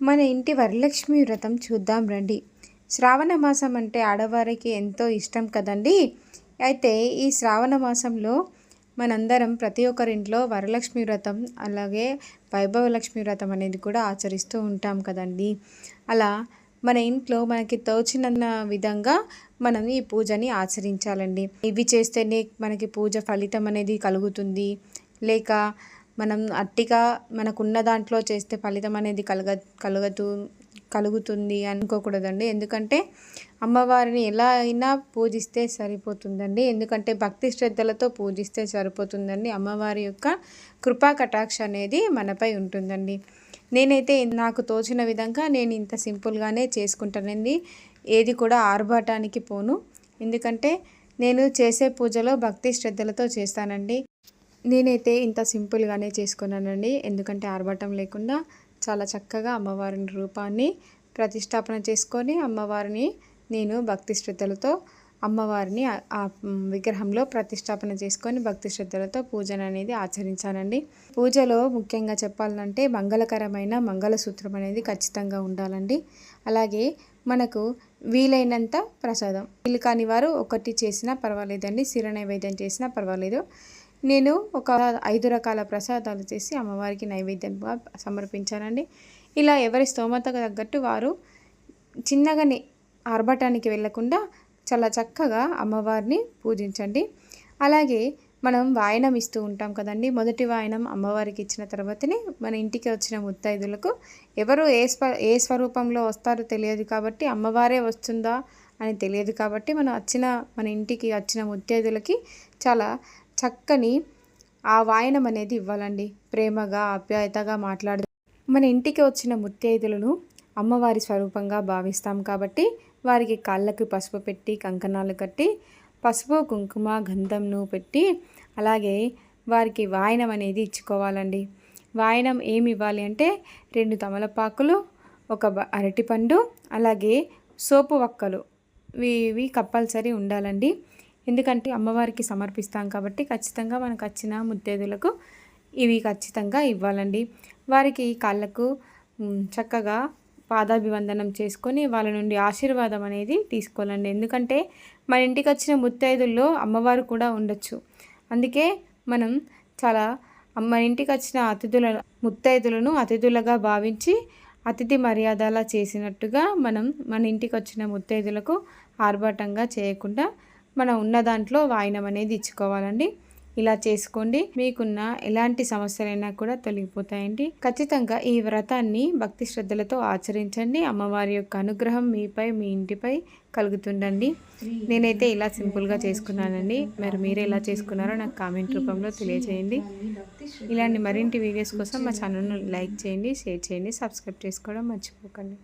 మన ఇంటి వరలక్ష్మి వ్రతం చూద్దాం రండి. శ్రావణ మాసం అంటే ఆడవారికి ఎంతో ఇష్టం కదండి. అయితే ఈ శ్రావణ మాసంలో మనందరం ప్రతి ఒక్కరింట్లో వరలక్ష్మి వ్రతం అలాగే వైభవలక్ష్మి వ్రతం అనేది కూడా ఆచరిస్తూ ఉంటాం కదండి. అలా మన ఇంట్లో మనకి తోచిన విధంగా మనం ఈ పూజని ఆచరించాలండి. ఇవి చేస్తేనే మనకి పూజ ఫలితం అనేది కలుగుతుంది. లేక మనం అట్టిగా మనకున్న దాంట్లో చేస్తే ఫలితం అనేది కలగ కలుగుతూ కలుగుతుంది అనుకోకూడదండి. ఎందుకంటే అమ్మవారిని ఎలా అయినా పూజిస్తే సరిపోతుందండి. ఎందుకంటే భక్తి శ్రద్ధలతో పూజిస్తే సరిపోతుందండి. అమ్మవారి యొక్క కృపా కటాక్ష అనేది మనపై ఉంటుందండి. నేనైతే నాకు తోచిన విధంగా నేను ఇంత సింపుల్గానే చేసుకుంటానండి. ఏది కూడా ఆర్భాటానికి పోను. ఎందుకంటే నేను చేసే పూజలో భక్తి శ్రద్ధలతో చేస్తానండి. నేనైతే ఇంత సింపుల్గానే చేసుకున్నానండి. ఎందుకంటే ఆర్భటం లేకుండా చాలా చక్కగా అమ్మవారిని రూపాన్ని ప్రతిష్టాపన చేసుకొని అమ్మవారిని నేను భక్తి శ్రద్ధలతో అమ్మవారిని ఆ విగ్రహంలో ప్రతిష్టాపన చేసుకొని భక్తి శ్రద్ధలతో పూజన అనేది ఆచరించానండి. పూజలో ముఖ్యంగా చెప్పాలంటే మంగళకరమైన మంగళసూత్రం అనేది ఖచ్చితంగా ఉండాలండి. అలాగే మనకు వీలైనంత ప్రసాదం. వీలు కాని వారు ఒకటి చేసినా పర్వాలేదండి. శిర నైవేద్యం చేసినా పర్వాలేదు. నేను ఒక ఐదు రకాల ప్రసాదాలు చేసి అమ్మవారికి నైవేద్యంగా సమర్పించానండి. ఇలా ఎవరి స్తోమతకు తగ్గట్టు వారు చిన్నగానే ఆర్భటానికి వెళ్ళకుండా చాలా చక్కగా అమ్మవారిని పూజించండి. అలాగే మనం వాయనం ఇస్తూ ఉంటాం కదండి. మొదటి వాయనం అమ్మవారికి ఇచ్చిన తర్వాతనే మన ఇంటికి వచ్చిన ముత్తైదులకు ఎవరు ఏ స్వ ఏ స్వరూపంలో వస్తారో తెలియదు కాబట్టి అమ్మవారే వస్తుందా అని తెలియదు కాబట్టి మనం వచ్చిన మన ఇంటికి వచ్చిన ముత్తైదులకి చాలా చక్కని ఆ వాయనం అనేది ఇవ్వాలండి. ప్రేమగా ఆప్యాయతగా మాట్లాడు మన ఇంటికి వచ్చిన ముత్తైదులను అమ్మవారి స్వరూపంగా భావిస్తాం కాబట్టి వారికి కాళ్ళకి పసుపు పెట్టి కంకణాలు కట్టి పసుపు కుంకుమ గంధంను పెట్టి అలాగే వారికి వాయనం అనేది ఇచ్చుకోవాలండి. వాయనం ఏమి ఇవ్వాలి అంటే రెండు తమలపాకులు ఒక అరటిపండు అలాగే సోపు వక్కలు. ఇవి కంపల్సరీ ఉండాలండి. ఎందుకంటే అమ్మవారికి సమర్పిస్తాం కాబట్టి ఖచ్చితంగా మనకు వచ్చిన ముత్తేదులకు ఇవి ఖచ్చితంగా ఇవ్వాలండి. వారికి కాళ్ళకు చక్కగా పాదాభివందనం చేసుకొని వాళ్ళ నుండి ఆశీర్వాదం అనేది తీసుకోవాలండి. ఎందుకంటే మన ఇంటికి వచ్చిన ముత్తైదుల్లో అమ్మవారు కూడా ఉండొచ్చు. అందుకే మనం చాలా మన ఇంటికి వచ్చిన అతిథుల ముత్తైదులను అతిథులుగా భావించి అతిథి మర్యాదలా చేసినట్టుగా మనం మన ఇంటికి వచ్చిన ముత్తైదులకు ఆర్భాటంగా చేయకుండా మనం ఉన్న దాంట్లో వాయినం అనేది ఇచ్చుకోవాలండి. ఇలా చేసుకోండి. మీకున్న ఎలాంటి సమస్యలైనా కూడా తొలగిపోతాయండి. ఖచ్చితంగా ఈ వ్రతాన్ని భక్తి శ్రద్ధలతో ఆచరించండి. అమ్మవారి యొక్క అనుగ్రహం మీపై మీ ఇంటిపై కలుగుతుండండి నేనైతే ఇలా సింపుల్గా చేసుకున్నానండి. మరి మీరు ఎలా చేసుకున్నారో నాకు కామెంట్ రూపంలో తెలియజేయండి. ఇలాంటి మరింటి వీడియోస్ కోసం మా ఛానల్ను లైక్ చేయండి షేర్ చేయండి సబ్స్క్రైబ్ చేసుకోవడం మర్చిపోకండి.